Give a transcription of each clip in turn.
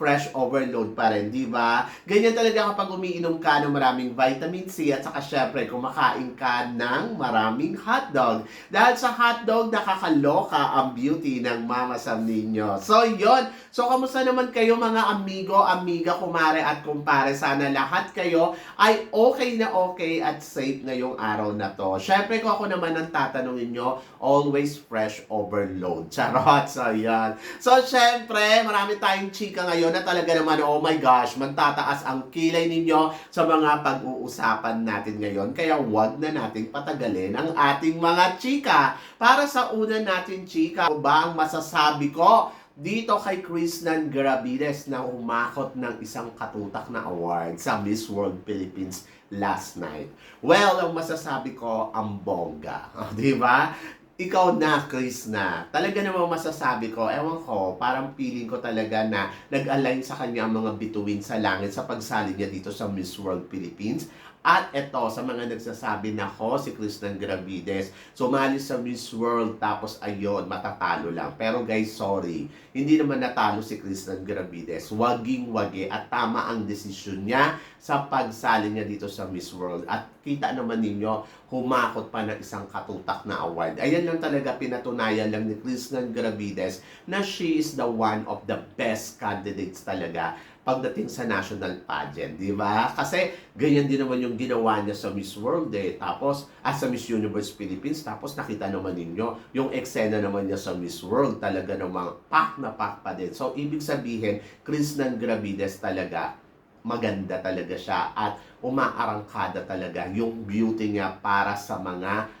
fresh overload pa rin, di ba? Ganyan talaga kapag umiinom ka ng maraming vitamin C at saka syempre kumakain ka ng maraming hotdog. Dahil sa hotdog, nakakaloka ang beauty ng Mama Sam ninyo. So, yon. So, kamusta naman kayo mga amigo, amiga, kumare at kumpare? Sana lahat kayo ay okay na okay at safe ngayong araw na to. Syempre, kung ako naman ang tatanungin nyo, always fresh overload. Charot! So, yan. So, syempre, marami tayong chika ngayon na talaga naman, oh my gosh, magtataas ang kilay ninyo sa mga pag-uusapan natin ngayon. Kaya wag na nating patagalin ang ating mga chika. Para sa una natin chika, ano ba ang masasabi ko dito kay Krishnan Garavides na umakot ng isang katutak na award sa Miss World Philippines last night. Well, ang masasabi ko, ang bongga. Oh, di ba? Ikaw na, Chris na. Talaga namang masasabi ko, ewan ko, parang feeling ko talaga na nag-align sa kanya ang mga bituin sa langit sa pagsali niya dito sa Miss World Philippines. At eto, sa mga nagsasabi na ko, si Kristen Gravides, sumali sa Miss World, tapos ayun, matatalo lang. Pero guys, sorry, hindi naman natalo si Kristen Gravides. Waging wagi at tama ang desisyon niya sa pagsali niya dito sa Miss World. At kita naman ninyo, humakot pa ng isang katutak na award. Ayan lang talaga pinatunayan lang ni Kristen Gravides na she is the one of the best candidates talaga pagdating sa national pageant, di ba? Kasi ganyan din naman yung ginawa niya sa Miss World eh. Tapos, at sa Miss Universe Philippines, tapos nakita naman ninyo, yung eksena naman niya sa Miss World, talaga namang pak na pak pa din. So, ibig sabihin, Krishnan Gravides talaga, maganda talaga siya at umaarangkada talaga yung beauty niya para sa mga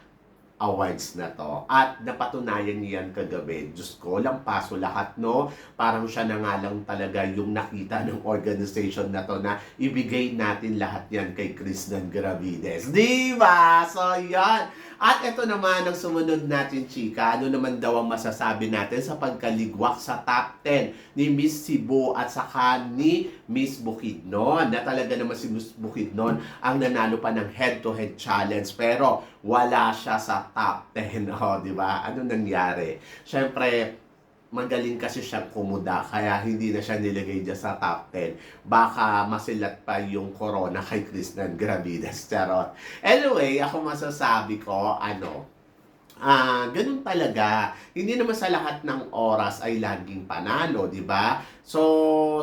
awards na to. At napatunayan niyan kagabi. Diyos ko, lampaso lahat, no? Parang siya na nga lang talaga yung nakita ng organization na to na ibigay natin lahat yan kay Krishnan Gravides. Di ba? So, yan. At ito naman ang sumunod natin, chika. Ano naman daw ang masasabi natin sa pagkaligwak sa top 10 ni Miss Cebu at saka ni Miss Bukidnon. Na talaga naman si Miss Bukidnon ang nanalo pa ng head-to-head challenge. Pero wala siya sa top 10. O, di ba? Ano nangyari? Siyempre, magaling kasi siyang kumuda kaya hindi na siya nilagay dyan sa top 10. Baka masilat pa yung corona kay Krishnan Gravides. Charot. Anyway, ako masasabi ko, ano, Ah, ganun talaga. Hindi naman sa lahat ng oras ay laging panalo, 'di ba? So,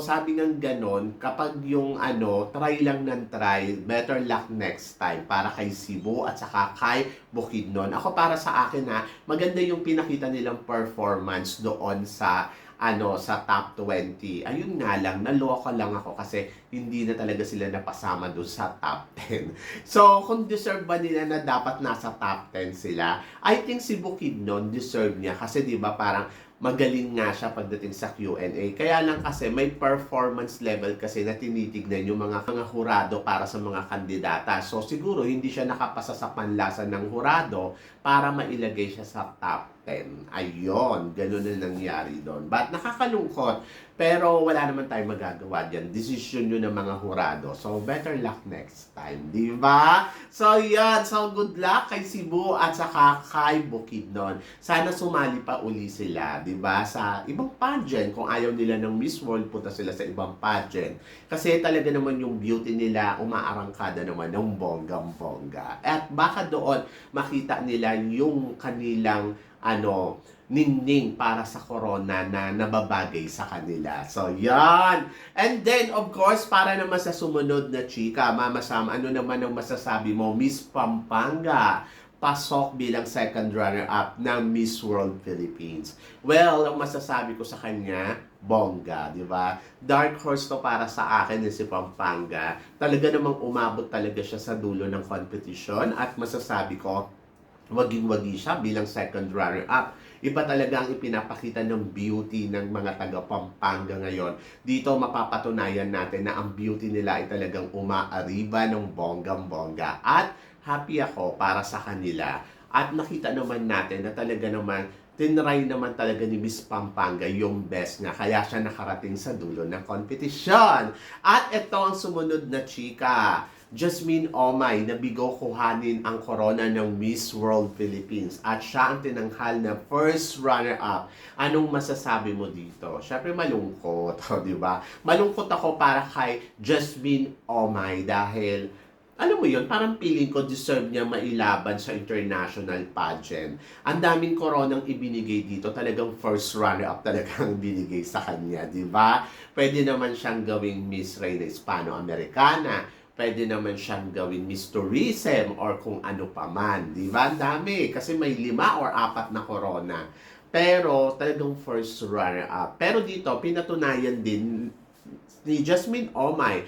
sabi ng ganun, kapag yung ano, try lang ng try, better luck next time para kay Cebu at saka kay Bukidnon. Ako para sa akin na maganda yung pinakita nilang performance doon sa ano sa top 20. Ayun nga lang, naloka lang ako kasi hindi na talaga sila napasama doon sa top 10. So, kung deserve ba nila na dapat nasa top 10 sila, I think si Bukidnon deserve niya kasi 'di ba parang magaling nga siya pagdating sa Q&A. Kaya lang kasi may performance level kasi na tinitignan yung mga mga hurado para sa mga kandidata. So siguro hindi siya nakapasa sa panlasa ng hurado para mailagay siya sa top 10. Ayon, ganun na nangyari doon. But nakakalungkot. Pero wala naman tayong magagawa dyan. Decision yun ng mga hurado. So, better luck next time. Di ba? So, yan. So, good luck kay Cebu at saka kay Bukidnon. Sana sumali pa uli sila, di ba? Sa ibang pageant. Kung ayaw nila ng Miss World, punta sila sa ibang pageant. Kasi talaga naman yung beauty nila, umaarangkada naman ng bonggang-bongga. At baka doon makita nila yung kanilang ano, ningning para sa corona na nababagay sa kanila. So, yan. And then, of course, para naman sa sumunod na chika, Mama Sam, ano naman ang masasabi mo? Miss Pampanga, pasok bilang second runner-up ng Miss World Philippines. Well, ang masasabi ko sa kanya, bongga, di ba? Dark horse to para sa akin ni si Pampanga. Talaga namang umabot talaga siya sa dulo ng competition at masasabi ko, waging-wagi siya bilang second runner-up. Iba talaga ang ipinapakita ng beauty ng mga taga Pampanga ngayon. Dito mapapatunayan natin na ang beauty nila ay talagang umaariba ng bonggang-bongga. At happy ako para sa kanila. At nakita naman natin na talaga naman tinry naman talaga ni Miss Pampanga yung best nga. Kaya siya nakarating sa dulo ng competition. At ito ang sumunod na chika. Jasmine Omay, nabigo kuhanin ang corona ng Miss World Philippines. At siya ang tinanghal na first runner-up. Anong masasabi mo dito? Siyempre malungkot, di ba? Malungkot ako para kay Jasmine Omay dahil alam mo yun, parang feeling ko deserve niya mailaban sa international pageant. Ang daming koronang ibinigay dito, talagang first runner-up talagang binigay sa kanya, di ba? Pwede naman siyang gawing Miss Reina Hispano-Americana, pwede naman siyang gawing Miss Tourism or kung ano pa man, di ba? Ang dami, kasi may lima or apat na corona. Pero talagang first runner-up. Pero dito, pinatunayan din ni Jasmine Omay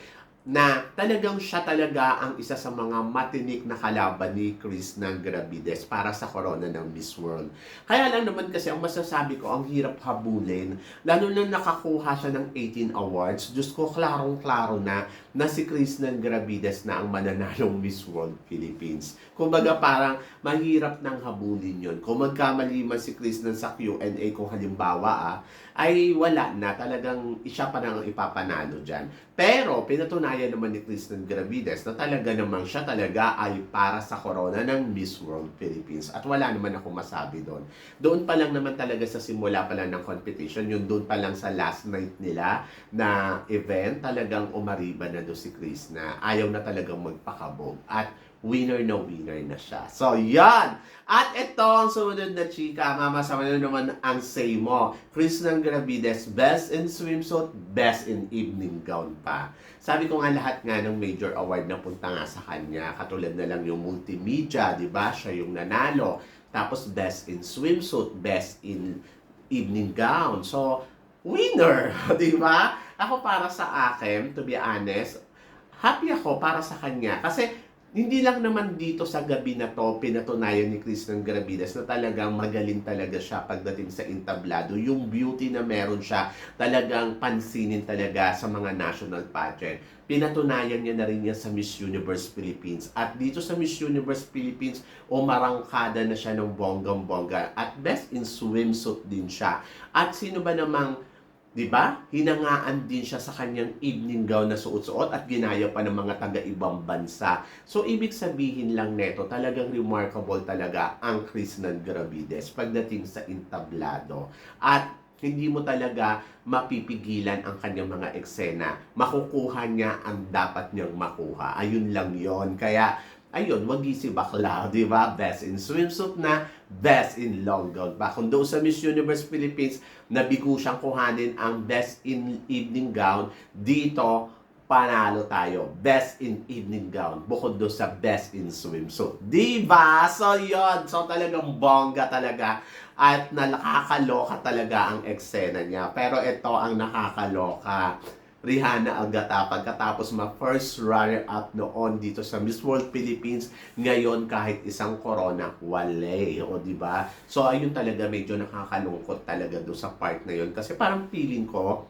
na talagang siya talaga ang isa sa mga matinik na kalaban ni Chris ng Gravides para sa corona ng Miss World. Kaya lang naman kasi ang masasabi ko, ang hirap habulin, lalo na nakakuha siya ng 18 awards. Diyos ko, klarong-klaro na na si ng Gravides na ang mananalong Miss World Philippines. Kumbaga parang mahirap nang habulin yon. Kung magkamali man si Chris ng sa Q&A kung halimbawa ah, ay wala na talagang siya pa nang ipapanalo dyan. Pero pinatunayan naman ni ng Gravides na talaga namang siya talaga ay para sa corona ng Miss World Philippines. At wala naman ako masabi doon. Doon pa lang naman talaga sa simula pa lang ng competition, yun doon pa lang sa last night nila na event, talagang umariba na doon si Chris na ayaw na talagang magpakabog. At winner na winner na siya. So, yan! At ito ang sumunod na chika. Mama, sama na naman ang say mo. Chris ng Gravides, best in swimsuit, best in evening gown pa. Sabi ko nga lahat nga ng major award na punta nga sa kanya. Katulad na lang yung multimedia, di ba? Siya yung nanalo. Tapos best in swimsuit, best in evening gown. So, winner, di ba? Ako para sa akin, to be honest, happy ako para sa kanya. Kasi hindi lang naman dito sa gabi na to pinatunayan ni Chris ng Gravidas na talagang magaling talaga siya pagdating sa entablado. Yung beauty na meron siya talagang pansinin talaga sa mga national pageant. Pinatunayan niya na rin yan sa Miss Universe Philippines. At dito sa Miss Universe Philippines, umarangkada na siya ng bonggang-bongga. At best in swimsuit din siya. At sino ba namang 'di ba? Hinangaan din siya sa kanyang evening gown na suot-suot at ginaya pa ng mga taga-ibang bansa. So ibig sabihin lang neto, talagang remarkable talaga ang Chris Gravides pagdating sa entablado. At hindi mo talaga mapipigilan ang kanyang mga eksena. Makukuha niya ang dapat niyang makuha. Ayun lang yon Kaya ayun, wagi si bakla, di ba? Best in swimsuit na, best in pa. Kung doon sa Miss Universe Philippines, nabigo siyang kuhanin ang best in evening gown, dito, panalo tayo. Best in evening gown. Bukod doon sa best in swimsuit. Di ba? So, yon So, talagang bongga talaga. At nakakaloka talaga ang eksena niya. Pero ito ang nakakaloka. Rihanna Agata pagkatapos ma first runner up noon dito sa Miss World Philippines ngayon kahit isang corona wale o di ba? So ayun talaga medyo nakakalungkot talaga do sa part na yun. Kasi parang feeling ko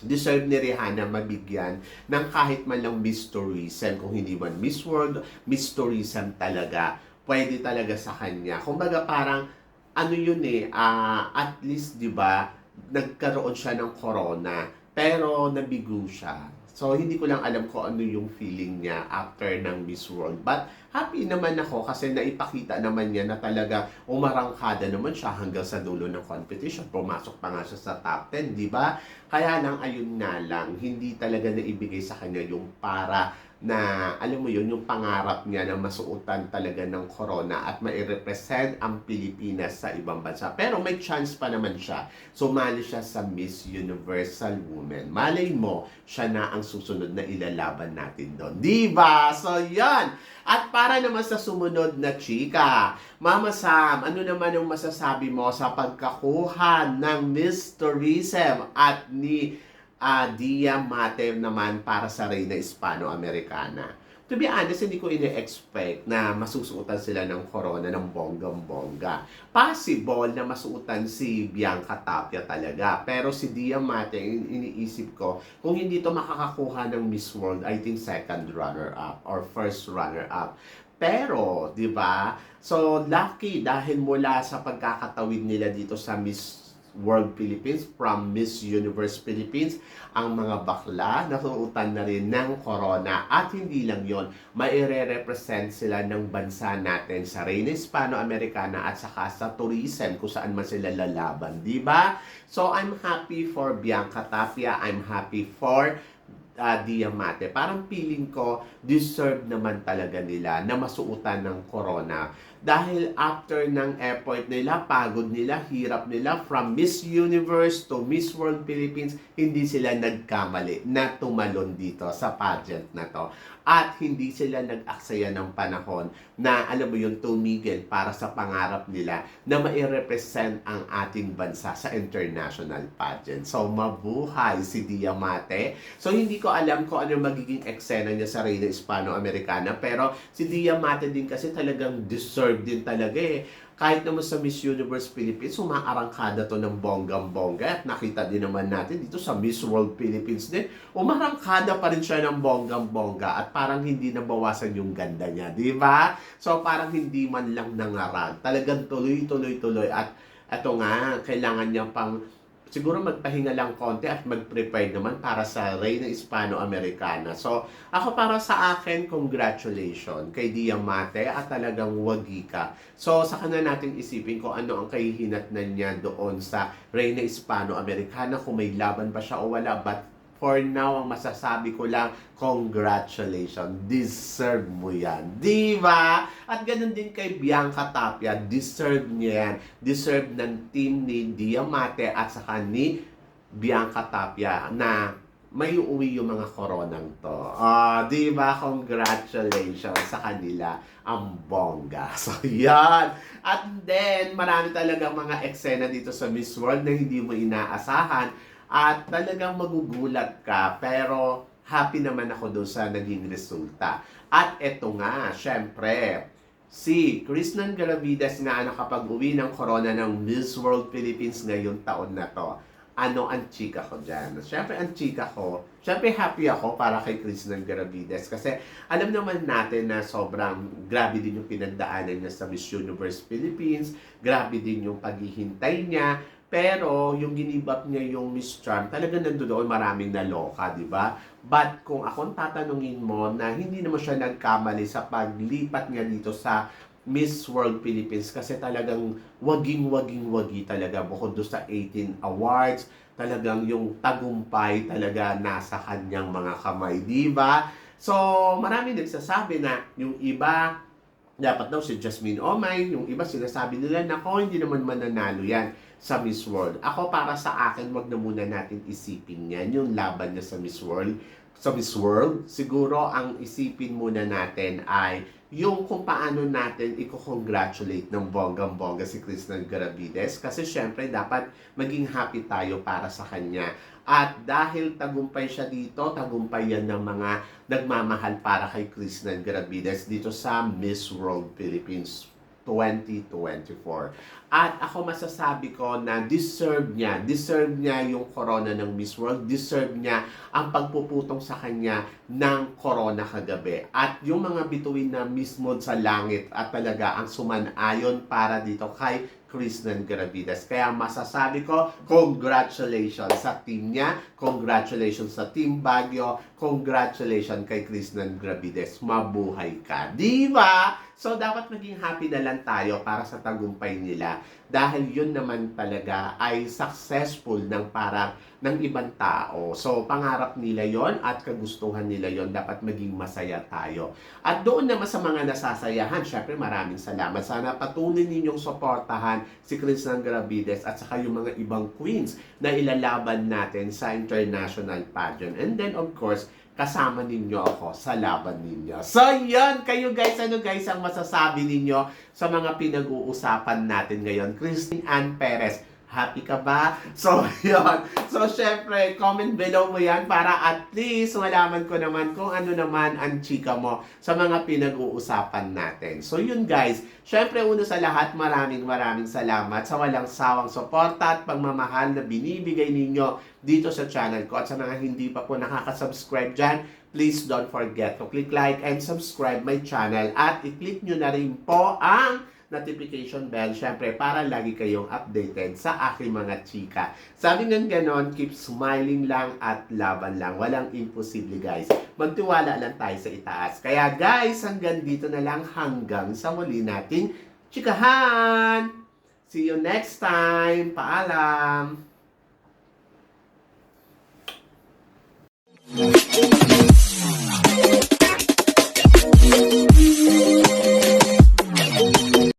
deserve ni Rihanna mabigyan ng kahit man lang Miss Tourism kung hindi man Miss World Miss Tourism talaga pwede talaga sa kanya. Kumbaga parang ano yun eh ah, at least di ba nagkaroon siya ng corona pero nabigo siya. So, hindi ko lang alam kung ano yung feeling niya after ng Miss World. But, happy naman ako kasi naipakita naman niya na talaga umarangkada naman siya hanggang sa dulo ng competition. Pumasok pa nga siya sa top 10, di ba? Kaya lang, ayun nga lang, hindi talaga naibigay sa kanya yung para na alam mo yun, yung pangarap niya na masuotan talaga ng corona at mai-represent ang Pilipinas sa ibang bansa. Pero may chance pa naman siya. Sumali siya sa Miss Universal Woman. Malay mo, siya na ang susunod na ilalaban natin doon. Di ba? So, yan. At para naman sa sumunod na chika, Mama Sam, ano naman ang masasabi mo sa pagkakuha ng Miss Tourism at ni uh, Dia Mate naman para sa Reyna Hispano-Americana. To be honest, hindi ko ine-expect na masusuotan sila ng corona ng bonggang-bongga. Possible na masuotan si Bianca Tapia talaga. Pero si Diamante, in- iniisip ko, kung hindi to makakakuha ng Miss World, I think second runner-up or first runner-up. Pero, di ba? So, lucky dahil mula sa pagkakatawid nila dito sa Miss World Philippines from Miss Universe Philippines ang mga bakla nasuutan na rin ng corona at hindi lang yon maire-represent sila ng bansa natin sa Reina Hispano-Americana at saka sa tourism kung saan man sila lalaban, di ba? So I'm happy for Bianca Tapia, I'm happy for uh, Diamante. Parang feeling ko, deserve naman talaga nila na masuutan ng corona. Dahil after ng effort nila, pagod nila, hirap nila, from Miss Universe to Miss World Philippines, hindi sila nagkamali na tumalon dito sa pageant na to. At hindi sila nag-aksaya ng panahon na, alam mo yung tumigil para sa pangarap nila na mai-represent ang ating bansa sa international pageant. So, mabuhay si Diamante. So, hindi ko alam kung ano magiging eksena niya sa Reina Hispano-Americana. Pero si Diamante din kasi talagang deserve din talaga eh. Kahit naman sa Miss Universe Philippines, umaarangkada to ng bonggang-bongga. At nakita din naman natin dito sa Miss World Philippines din, umarangkada pa rin siya ng bonggang-bongga at parang hindi nabawasan yung ganda niya, di ba? So parang hindi man lang nangarag. Talagang tuloy-tuloy-tuloy at eto nga, kailangan niya pang siguro magpahinga lang konti at mag-prepare naman para sa Reina Hispano-Americana. So, ako para sa akin, congratulations kay Diamante at talagang wagi ka. So, sa kanya natin isipin kung ano ang kahihinatnan niya doon sa Reina Hispano-Americana, kung may laban ba siya o wala. But for now, ang masasabi ko lang, congratulations. Deserve mo yan. Di ba? At ganun din kay Bianca Tapia, deserve niya yan. Deserve ng team ni Diamante at saka ni Bianca Tapia na may uuwi yung mga koronang to. Ah, di ba? Congratulations sa kanila. Ang bongga. So, yan. At then, marami talaga mga eksena dito sa Miss World na hindi mo inaasahan at talagang magugulat ka pero happy naman ako doon sa naging resulta. At eto nga, syempre, si Krishnan Garavidas nga nakapag-uwi ng corona ng Miss World Philippines ngayong taon na to. Ano ang chika ko dyan? Syempre, ang chika ko, syempre happy ako para kay Krishnan Garavidas kasi alam naman natin na sobrang grabe din yung pinagdaanan niya sa Miss Universe Philippines, grabe din yung paghihintay niya, pero yung ginibap niya yung Miss Charm, talaga nandoon maraming naloka, di ba? But kung akong tatanungin mo na hindi naman siya nagkamali sa paglipat niya dito sa Miss World Philippines kasi talagang waging-waging-wagi talaga bukod doon sa 18 awards, talagang yung tagumpay talaga nasa kanyang mga kamay, di ba? So, marami nagsasabi na yung iba dapat daw si Jasmine Omay, yung iba sinasabi nila, nako, hindi naman mananalo yan sa Miss World. Ako para sa akin, wag na muna natin isipin yan, yung laban niya sa Miss World. Sa Miss World, siguro ang isipin muna natin ay yung kung paano natin i-congratulate ng bonggang-bongga si Krishnan Garavides kasi syempre dapat maging happy tayo para sa kanya. At dahil tagumpay siya dito, tagumpay yan ng mga nagmamahal para kay Krishnan Garavides dito sa Miss World Philippines 2024. At ako masasabi ko na deserve niya, deserve niya yung corona ng Miss World, deserve niya ang pagpuputong sa kanya ng corona kagabi. At yung mga bituin na mismo sa langit at talaga ang sumanayon para dito kay Krishnan Garavidas. Kaya masasabi ko, congratulations sa team niya, congratulations sa Team Baguio, congratulations kay Krishnan Garavidas. Mabuhay ka. Di ba? So, dapat maging happy na lang tayo para sa tagumpay nila. Dahil yun naman talaga ay successful ng parang ng ibang tao. So, pangarap nila yon at kagustuhan nila yon Dapat maging masaya tayo. At doon naman sa mga nasasayahan, syempre maraming salamat. Sana patuloy ninyong suportahan si Krishnan Garavides at saka yung mga ibang queens na ilalaban natin sa international pageant. And then, of course, kasama ninyo ako sa laban ninyo. So, yan! Kayo guys, ano guys ang masasabi ninyo sa mga pinag-uusapan natin ngayon? Christine Ann Perez, Happy ka ba? So, yun. So, syempre, comment below mo yan para at least malaman ko naman kung ano naman ang chika mo sa mga pinag-uusapan natin. So, yun guys. Syempre, una sa lahat, maraming maraming salamat sa walang sawang suporta at pagmamahal na binibigay ninyo dito sa channel ko. At sa mga hindi pa po nakaka-subscribe dyan, please don't forget to click like and subscribe my channel at i-click nyo na rin po ang notification bell, syempre, para lagi kayong updated sa aking mga chika. Sabi ng ganon, keep smiling lang at laban lang. Walang imposible, guys. Magtiwala lang tayo sa itaas. Kaya, guys, hanggang dito na lang hanggang sa muli nating chikahan! See you next time! Paalam!